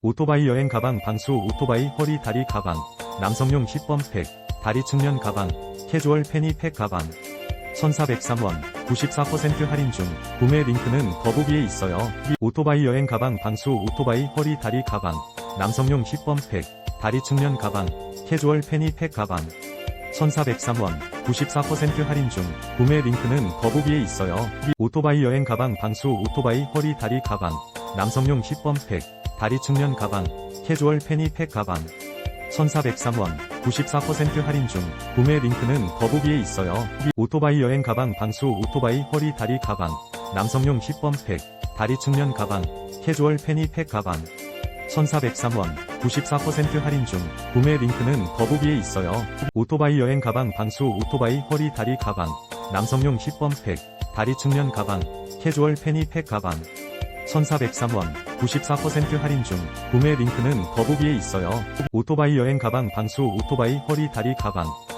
오토바이 여행 가방 방수 오토바이 허리 다리 가방 남성용 10번 팩 다리 측면 가방 캐주얼 페니 팩 가방 1403원 94% 할인 중 구매 링크는 더보기에 있어요. 오토바이 여행 가방 방수 오토바이 허리 다리 가방 남성용 10번 팩 다리 측면 가방 캐주얼 페니 팩 가방 1403원 94% 할인 중 구매 링크는 더보기에 있어요. 오토바이 여행 가방 방수 오토바이 허리 다리 가방 남성용 10번 팩 다리 측면 가방 캐주얼 페니 팩 가방. 1403원 94% 할인 중 구매 링크는 더보기에 있어요. 오토바이 여행 가방 방수 오토바이 허리 다리 가방. 남성용 10번 팩 다리 측면 가방 캐주얼 페니 팩 가방. 1403원 94% 할인 중 구매 링크는 더보기에 있어요. 오토바이 여행 가방 방수 오토바이 허리 다리 가방. 남성용 10번 팩 다리 측면 가방 캐주얼 페니 팩 가방. 1403원 94% 할인 중 구매 링크는 더보기에 있어요. 오토바이 여행 가방 방수 오토바이 허리 다리 가방